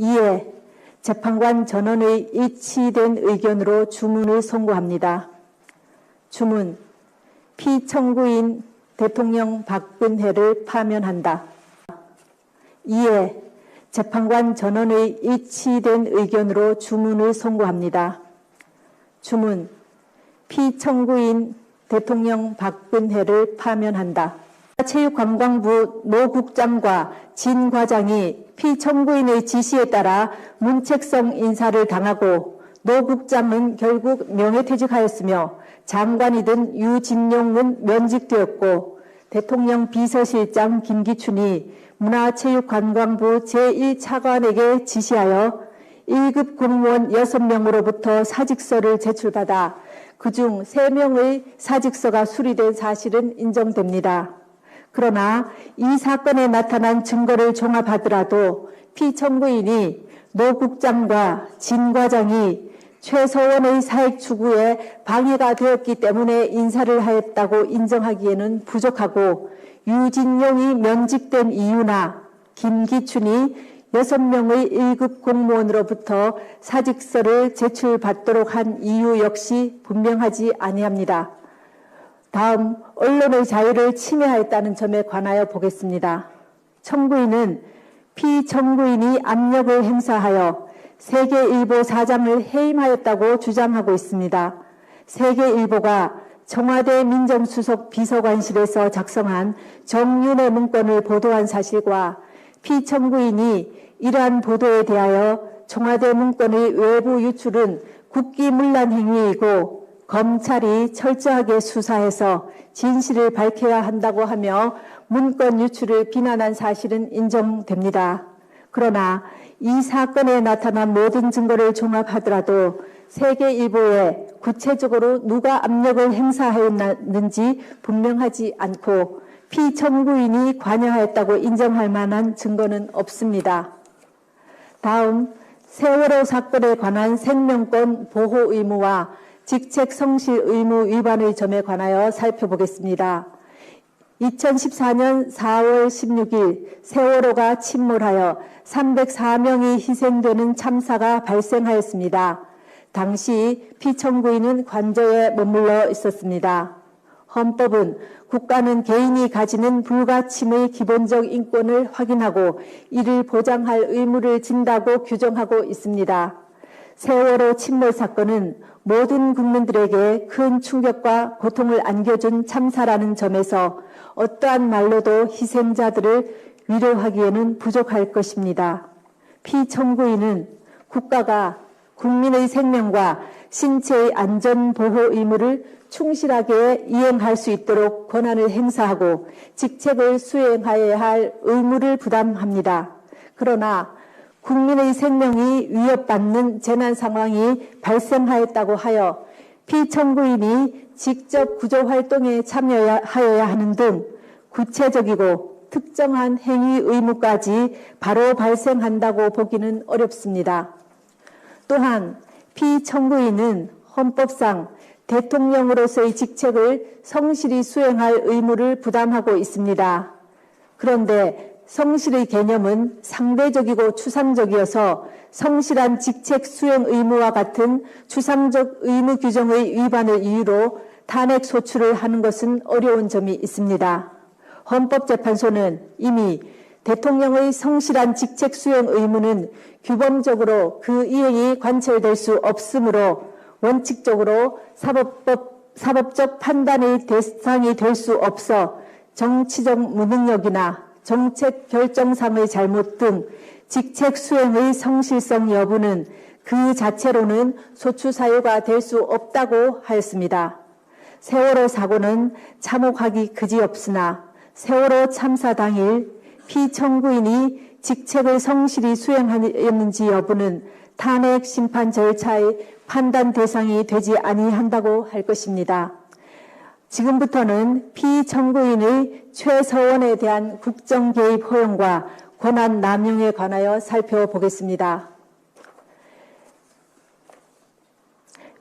이에 재판관 전원의 일치된 의견으로 주문을 선고합니다. 주문 피청구인 대통령 박근혜를 파면한다. 이에 재판관 전원의 일치된 의견으로 주문을 선고합니다. 주문 피청구인 대통령 박근혜를 파면한다. 체육관광부 노 국장과 진 과장이 피청구인의 지시에 따라 문책성 인사를 당하고 노 국장은 결국 명예퇴직하였으며 장관이든 유진용은 면직되었고 대통령 비서실장 김기춘이 문화체육관광부 제1차관에게 지시하여 1급 공무원 6명으로부터 사직서를 제출받아 그중 3명의 사직서가 수리된 사실은 인정됩니다. 그러나 이 사건에 나타난 증거를 종합하더라도 피청구인이 노 국장과 진 과장이 최서원의 사익 추구에 방해가 되었기 때문에 인사를 하였다고 인정하기에는 부족하고 유진용이 면직된 이유나 김기춘이 여섯 명의 1급 공무원으로부터 사직서를 제출받도록 한 이유 역시 분명하지 아니합니다. 다음 언론의 자유를 침해하였다는 점에 관하여 보겠습니다. 청구인은 피청구인이 압력을 행사하여 세계일보 사장을 해임하였다고 주장하고 있습니다. 세계일보가 청와대 민정수석 비서관실에서 작성한 정윤의 문건을 보도한 사실과 피청구인이 이러한 보도에 대하여 청와대 문건의 외부 유출은 국기문란 행위이고 검찰이 철저하게 수사해서 진실을 밝혀야 한다고 하며 문건 유출을 비난한 사실은 인정됩니다. 그러나 이 사건에 나타난 모든 증거를 종합하더라도 세계일보에 구체적으로 누가 압력을 행사하였는지 분명하지 않고 피청구인이 관여하였다고 인정할 만한 증거는 없습니다. 다음 세월호 사건에 관한 생명권 보호 의무와 직책 성실 의무 위반의 점에 관하여 살펴보겠습니다. 2014년 4월 16일 세월호가 침몰하여 304명이 희생되는 참사가 발생하였습니다. 당시 피청구인은 관저에 머물러 있었습니다. 헌법은 국가는 개인이 가지는 불가침의 기본적 인권을 확인하고 이를 보장할 의무를 진다고 규정하고 있습니다. 세월호 침몰 사건은 모든 국민들에게 큰 충격과 고통을 안겨준 참사라는 점에서 어떠한 말로도 희생자들을 위로하기에는 부족할 것입니다. 피청구인은 국가가 국민의 생명과 신체의 안전 보호 의무를 충실하게 이행할 수 있도록 권한을 행사하고 직책을 수행하여야 할 의무를 부담합니다. 그러나 국민의 생명이 위협받는 재난 상황이 발생하였다고 하여 피청구인이 직접 구조 활동에 참여하여야 하는 등 구체적이고 특정한 행위 의무까지 바로 발생한다고 보기는 어렵습니다. 또한 피청구인은 헌법상 대통령으로서의 직책을 성실히 수행할 의무를 부담하고 있습니다. 그런데 성실의 개념은 상대적이고 추상적이어서 성실한 직책 수행 의무와 같은 추상적 의무 규정의 위반을 이유로 탄핵 소추를 하는 것은 어려운 점이 있습니다. 헌법재판소는 이미 대통령의 성실한 직책 수행 의무는 규범적으로 그 이행이 관철될 수 없으므로 원칙적으로 사법법, 사법적 판단의 대상이 될 수 없어 정치적 무능력이나 정책 결정상의 잘못 등 직책 수행의 성실성 여부는 그 자체로는 소추 사유가 될 수 없다고 하였습니다. 세월호 사고는 참혹하기 그지없으나 세월호 참사 당일 피청구인이 직책을 성실히 수행하였는지 여부는 탄핵 심판 절차의 판단 대상이 되지 아니한다고 할 것입니다. 지금부터는 피청구인의 최서원에 대한 국정 개입 허용과 권한 남용에 관하여 살펴보겠습니다.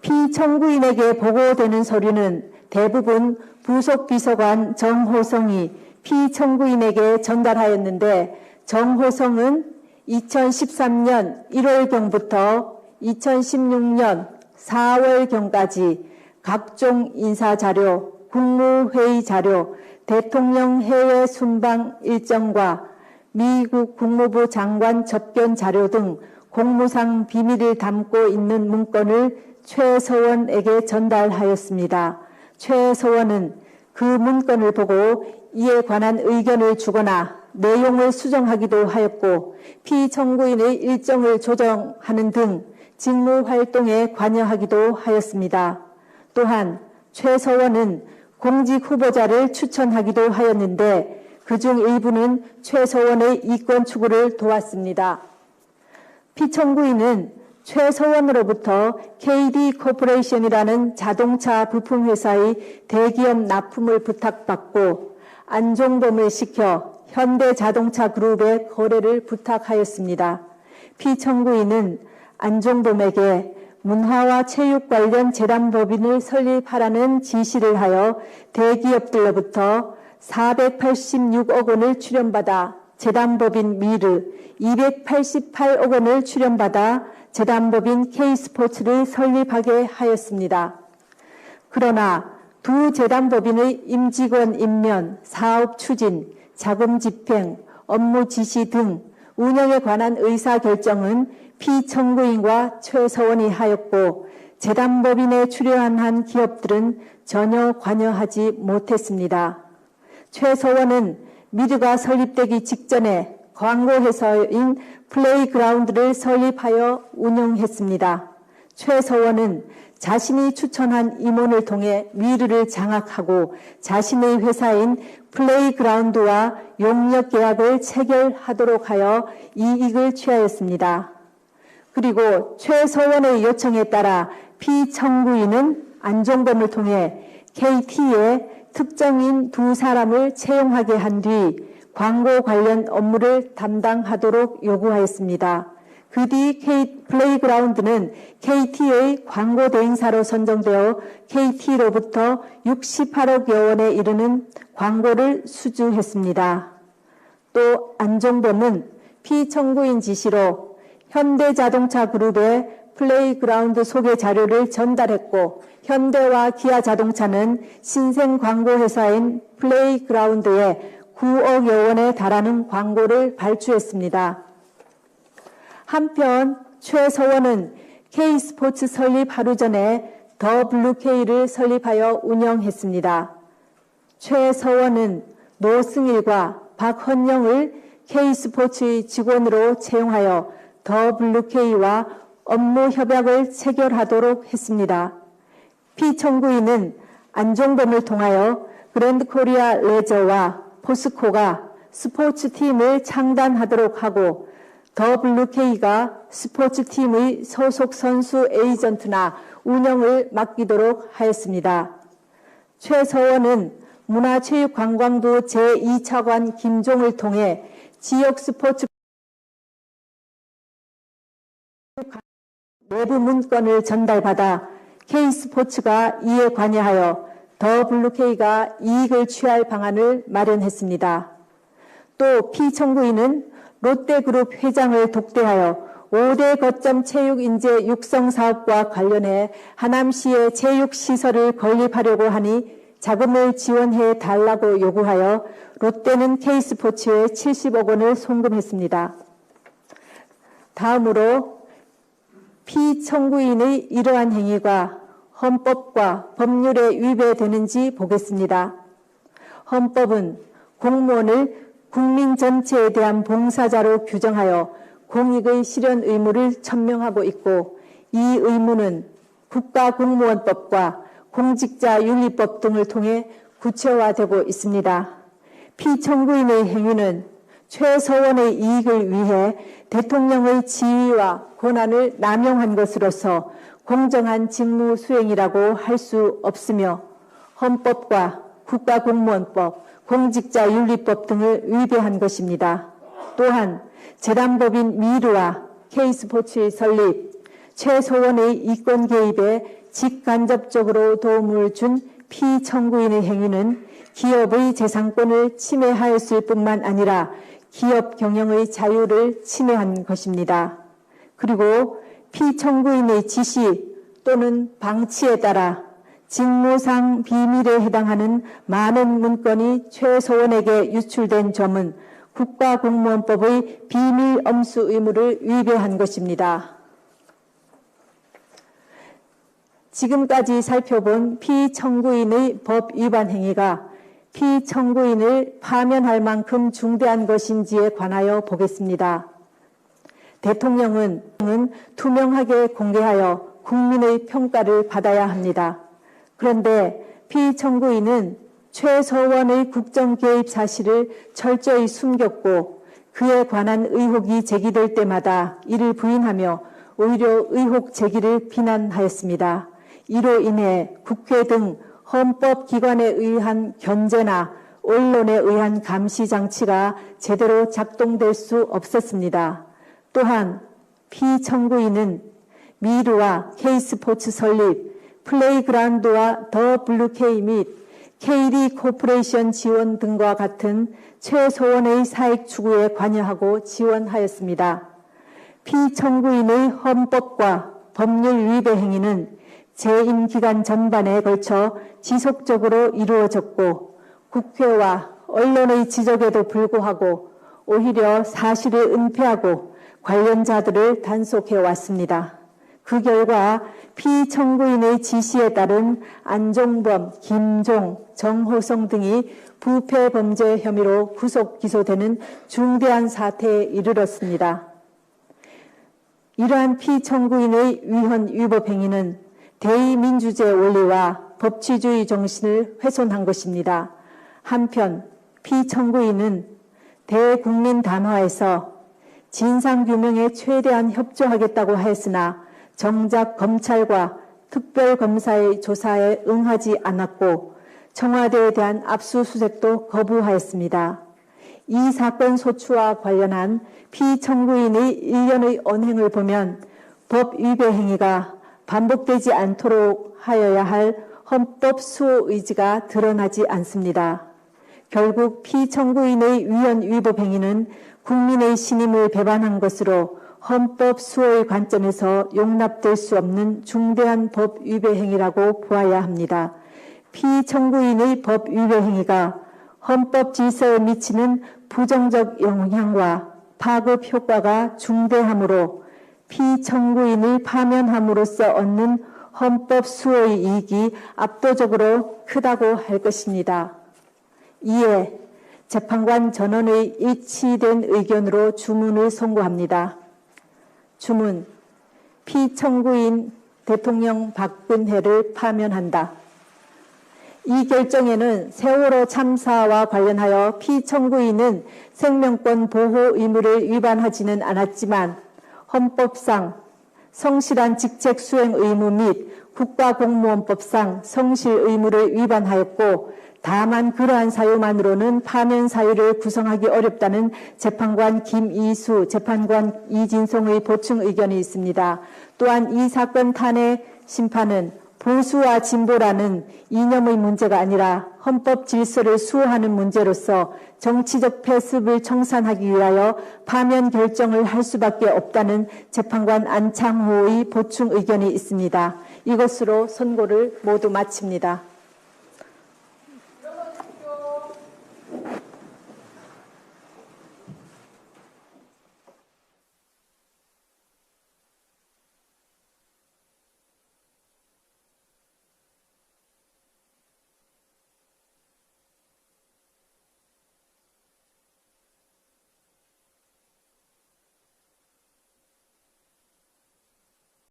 피청구인에게 보고되는 서류는 대부분 부속 비서관 정호성이 피청구인에게 전달하였는데 정호성은 2013년 1월경부터 2016년 4월경까지 각종 인사자료, 국무회의 자료, 대통령 해외 순방 일정과 미국 국무부 장관 접견 자료 등 공무상 비밀을 담고 있는 문건을 최서원에게 전달하였습니다. 최서원은 그 문건을 보고 이에 관한 의견을 주거나 내용을 수정하기도 하였고 피청구인의 일정을 조정하는 등 직무 활동에 관여하기도 하였습니다. 또한 최서원은 공직 후보자를 추천하기도 하였는데 그중 일부는 최서원의 이권 추구를 도왔습니다. 피청구인은 최서원으로부터 KD 코퍼레이션이라는 자동차 부품 회사의 대기업 납품을 부탁받고 안종범을 시켜 현대자동차 그룹에 거래를 부탁하였습니다. 피청구인은 안종범에게 문화와 체육 관련 재단법인을 설립하라는 지시를 하여 대기업들로부터 486억 원을 출연받아 재단법인 미르, 288억 원을 출연받아 재단법인 K스포츠를 설립하게 하였습니다. 그러나 두 재단법인의 임직원 임면, 사업 추진, 자금 집행, 업무 지시 등 운영에 관한 의사결정은 피청구인과 최서원이 하였고 재단법인에 출연한 기업들은 전혀 관여하지 못했습니다. 최서원은 미르가 설립되기 직전에 광고회사인 플레이그라운드를 설립하여 운영했습니다. 최서원은 자신이 추천한 임원을 통해 미르를 장악하고 자신의 회사인 플레이그라운드와 용역 계약을 체결하도록 하여 이익을 취하였습니다. 그리고 최서원의 요청에 따라 피청구인은 안종범을 통해 KT에 특정인 두 사람을 채용하게 한 뒤 광고 관련 업무를 담당하도록 요구하였습니다. 그 뒤 플레이그라운드는 KT의 광고 대행사로 선정되어 KT로부터 68억여 원에 이르는 광고를 수주했습니다. 또 안종범은 피청구인 지시로 현대자동차 그룹에 플레이그라운드 소개 자료를 전달했고 현대와 기아 자동차는 신생 광고 회사인 플레이그라운드에 9억여 원에 달하는 광고를 발주했습니다. 한편 최서원은 K스포츠 설립 하루 전에 더 블루케이를 설립하여 운영했습니다. 최서원은 노승일과 박헌영을 K스포츠의 직원으로 채용하여 더 블루케이와 업무 협약을 체결하도록 했습니다. 피청구인은 안종범을 통하여 그랜드 코리아 레저와 포스코가 스포츠팀을 창단하도록 하고 더블루케이가 스포츠팀의 소속 선수 에이전트나 운영을 맡기도록 하였습니다. 최서원은 문화체육관광부 제2차관 김종을 통해 지역 스포츠 내부 문건을 전달받아 K스포츠가 이에 관여하여 더 블루케이가 이익을 취할 방안을 마련했습니다. 또 피청구인은 롯데그룹 회장을 독대하여 5대 거점 체육 인재 육성 사업과 관련해 하남시에 체육 시설을 건립하려고 하니 자금을 지원해 달라고 요구하여 롯데는 K스포츠에 70억 원을 송금했습니다. 다음으로 피청구인의 이러한 행위가 헌법과 법률에 위배되는지 보겠습니다. 헌법은 공무원을 국민 전체에 대한 봉사자로 규정하여 공익의 실현 의무를 천명하고 있고 이 의무는 국가공무원법과 공직자윤리법 등을 통해 구체화되고 있습니다. 피청구인의 행위는 최서원의 이익을 위해 대통령의 지위와 권한을 남용한 것으로서 공정한 직무 수행이라고 할 수 없으며 헌법과 국가공무원법, 공직자윤리법 등을 위배한 것입니다. 또한 재단법인 미르와 K스포츠의 설립, 최소원의 이권 개입에 직간접적으로 도움을 준 피청구인의 행위는 기업의 재산권을 침해하였을 뿐만 아니라 기업 경영의 자유를 침해한 것입니다. 그리고 피청구인의 지시 또는 방치에 따라 직무상 비밀에 해당하는 많은 문건이 최소원에게 유출된 점은 국가공무원법의 비밀 엄수 의무를 위배한 것입니다. 지금까지 살펴본 피청구인의 법 위반 행위가 피청구인을 파면할 만큼 중대한 것인지에 관하여 보겠습니다. 대통령은 투명하게 공개하여 국민의 평가를 받아야 합니다. 그런데 피청구인은 최서원의 국정 개입 사실을 철저히 숨겼고 그에 관한 의혹이 제기될 때마다 이를 부인하며 오히려 의혹 제기를 비난하였습니다. 이로 인해 국회 등 헌법기관에 의한 견제나 언론에 의한 감시 장치가 제대로 작동될 수 없었습니다. 또한 피청구인은 미르와 K스포츠 설립, 플레이그라운드와 더 블루케이 및 K리 코퍼레이션 지원 등과 같은 최소원의 사익 추구에 관여하고 지원하였습니다. 피청구인의 헌법과 법률 위배 행위는 재임 기간 전반에 걸쳐 지속적으로 이루어졌고 국회와 언론의 지적에도 불구하고 오히려 사실을 은폐하고 관련자들을 단속해 왔습니다. 그 결과 피청구인의 지시에 따른 안종범, 김종, 정호성 등이 부패 범죄 혐의로 구속 기소되는 중대한 사태에 이르렀습니다. 이러한 피청구인의 위헌 위법 행위는 대의민주주의 원리와 법치주의 정신을 훼손한 것입니다. 한편 피청구인은 대국민 담화에서 진상규명에 최대한 협조하겠다고 하였으나 정작 검찰과 특별검사의 조사에 응하지 않았고 청와대에 대한 압수수색도 거부하였습니다. 이 사건 소추와 관련한 피청구인의 일련의 언행을 보면 법 위배 행위가 반복되지 않도록 하여야 할 헌법 수호 의지가 드러나지 않습니다. 결국 피청구인의 위헌 위법 행위는 국민의 신임을 배반한 것으로 헌법 수호의 관점에서 용납될 수 없는 중대한 법 위배 행위라고 보아야 합니다. 피청구인의 법 위배 행위가 헌법 질서에 미치는 부정적 영향과 파급 효과가 중대하므로 피청구인을 파면함으로써 얻는 헌법 수호의 이익이 압도적으로 크다고 할 것입니다. 이에 재판관 전원의 일치된 의견으로 주문을 선고합니다. 주문 피청구인 대통령 박근혜를 파면한다. 이 결정에는 세월호 참사와 관련하여 피청구인은 생명권 보호 의무를 위반하지는 않았지만 헌법상 성실한 직책 수행 의무 및 국가공무원법상 성실 의무를 위반하였고 다만 그러한 사유만으로는 파면 사유를 구성하기 어렵다는 재판관 김이수, 재판관 이진송의 보충 의견이 있습니다. 또한 이 사건 탄핵 심판은 보수와 진보라는 이념의 문제가 아니라 헌법 질서를 수호하는 문제로서 정치적 패습을 청산하기 위하여 파면 결정을 할 수밖에 없다는 재판관 안창호의 보충 의견이 있습니다. 이것으로 선고를 모두 마칩니다.